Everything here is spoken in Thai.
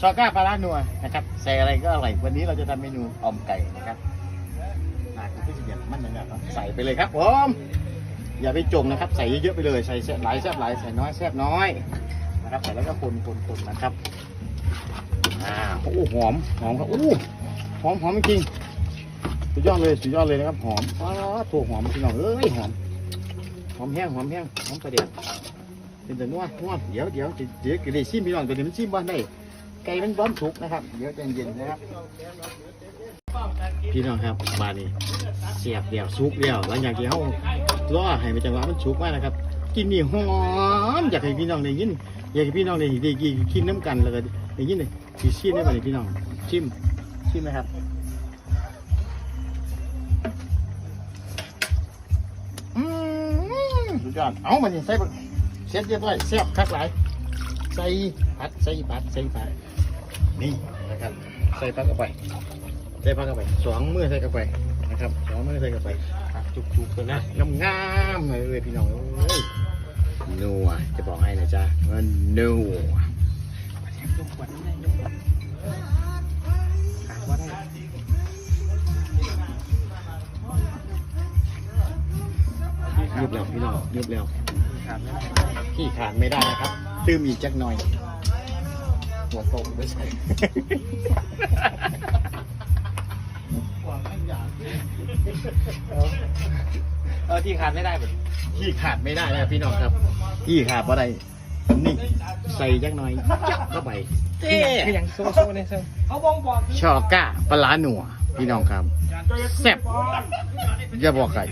ซอก้าปลาร้านัวนะครับใส่อะไรก็อร่อยวันนี้เราจะทำเมนูอ่อมไก่นะครับนาคุณผู้ชมเดียมันนะครับใส่ไปเลยครับผมอย่าไปจมนะครับ ใส่เยอะๆไปเลยใส่แซ่บหลายแซ่บหลายใส่น้อยแซ่บน้อยนะครับใส่แล้วก็คนคนคนนะครับอ่าโอ้หอมหอมครับโอ้หอมหอมจริงสุดยอดเลยสุดยอดเลยนะครับ หอมอ้าวตัวหอมพี่น้องเอ้ยหอมหอมแห้งหอมแห้งหอมกระเดียดเป็นแต่นัวนัวเดี๋ยวเดี๋ยวเดี๋ยวเดี๋ยวชิมพี่น้องตัวนี้มันชิมบ้านได้ ไก่มันร้อนสุกนะครับ เดี๋ยวใจเย็นนะครับ พี่น้องครับบานี้เสียบเดี่ยวสุกเดี่ยวหลังจากที่เขาล่อให้มันจังหวะมันสุกมากนะครับกินนี่หอมอยากให้พี่น้องได้ยินอยากให้พี่น้องได้ได้กินกินน้ำกันแล้วก็ได้ยินเลยสีชิมได้ไหมพี่น้องชิมชิมไหมครับอืมสุดยอดเอามันนี่ใส่เบิ่งเสร็จเรียบร้อยแซ่บคักหลาย ใส่ผัดใส่ผัดใส่ผัดนี่นะครับ ใส่ผักเข้าไป ใส่ผักเข้าไปสองมือใส่เข้าไปนะครับสองมือใส่เข้าไปผักจุกๆเลยนะงามๆเลยพี่น้องเอ้ยนัวจะบอกให้นะจ๊ะว่านัวยุบแล้วพี่น้องยุบแล้ว พี่ขาดไม่ได้นะครับ ตื้มอีกจักหน่อย หัวโตไม่ใช่เออที่ขาดไม่ได้แบบที่ขาดไม่ได้นะครับพี่น้องครับ ที่ขาดเพราะอะไรนี่ใส่จักหน่อยจับเข้าไปเอ๊คืออย่างโซ่โซ่เนี่ยโซ่ชอก้าปลาร้าหนัวพี่น้องครับแซ่บอย่าบอกใคร